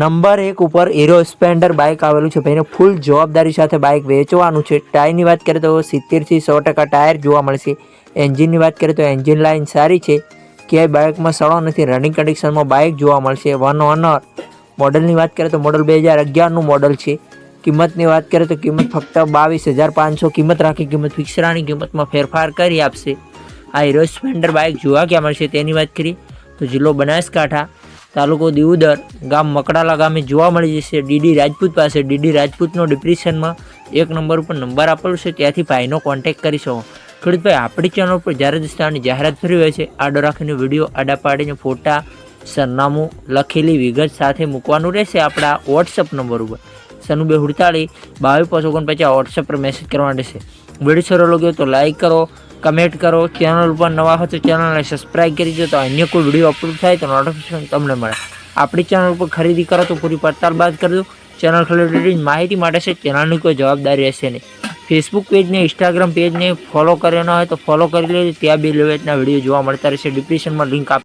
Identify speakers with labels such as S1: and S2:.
S1: Number એક ઉપર hero Splendor bike આવેલું છે. ભાઈને ફૂલ જવાબદારી સાથે બાઇક વેચવાનું છે. ટાયરની વાત કરીએ તો સિત્તેરથી સો ટકા ટાયર જોવા મળશે. એન્જિનની વાત કરીએ તો એન્જિન લાઇન સારી છે. ક્યાંય બાઇકમાં સડો નથી. રનિંગ કન્ડિશનમાં બાઇક જોવા મળશે. વન ઓનર મોડલની વાત કરીએ તો મોડલ બે હજાર અગિયારનું મોડલ છે. કિંમતની વાત કરીએ તો કિંમત ફક્ત બાવીસ હજાર પાંચસો કિંમત રાખી કિંમત ફિક્સરાની કિંમતમાં ફેરફાર કરી આપશે. આ હીરો સ્પ્લેન્ડર બાઇક જોવા ક્યાં મળશે તેની વાત કરીએ તો જિલ્લો બનાસકાંઠા. તાલુકો દિઉદર, ગામ મકડાલા ગામે જોવા મળી જશે. ડીડી રાજપૂત પાસે, ડીડી રાજપૂતનો ડિપ્રેશનમાં એક નંબર ઉપર નંબર આપેલો છે. ત્યાંથી ભાઈનો કોન્ટેક્ટ કરી શકો ખેડૂતભાઈ, આપણી ચેનલ પર જ્યારે દસ્તાની જાહેરાત ફરી હોય છે, આડો રાખીને વીડિયો આડા પાડીને ફોટા, સરનામું લખેલી વિગત સાથે મૂકવાનું રહેશે આપણા વોટ્સઅપ નંબર ઉપર. સનુ બે હુડતાળી બાવીસ પાંચ ઓગણપચાસ વોટ્સઅપ પર મેસેજ કરવાનો રહેશે વીડિયો સારો લાગ્યો તો લાઈક કરો કમેન્ટ કરો ચેનલ ઉપર નવા હોય તો ચેનલને સબસ્ક્રાઈબ કરી દો તો અન્ય કોઈ વીડિયો અપલોડ થાય તો નોટિફિકેશન તમને મળે. આપણી ચેનલ ઉપર ખરીદી કરો તો પૂરી પડતાલ બાદ કરી દો ચેનલ ખરીદી માહિતી માટે છે ચેનલની કોઈ જવાબદારી રહેશે નહીં. ફેસબુક પેજને ઇન્સ્ટાગ્રામ પેજને ફોલો કર્યો ન હોય તો ફોલો કરી લેજો, ત્યાં બે લેવેટના વીડિયો જોવા મળતા રહેશે. ડિસ્ક્રિપ્શનમાં લિંક આપ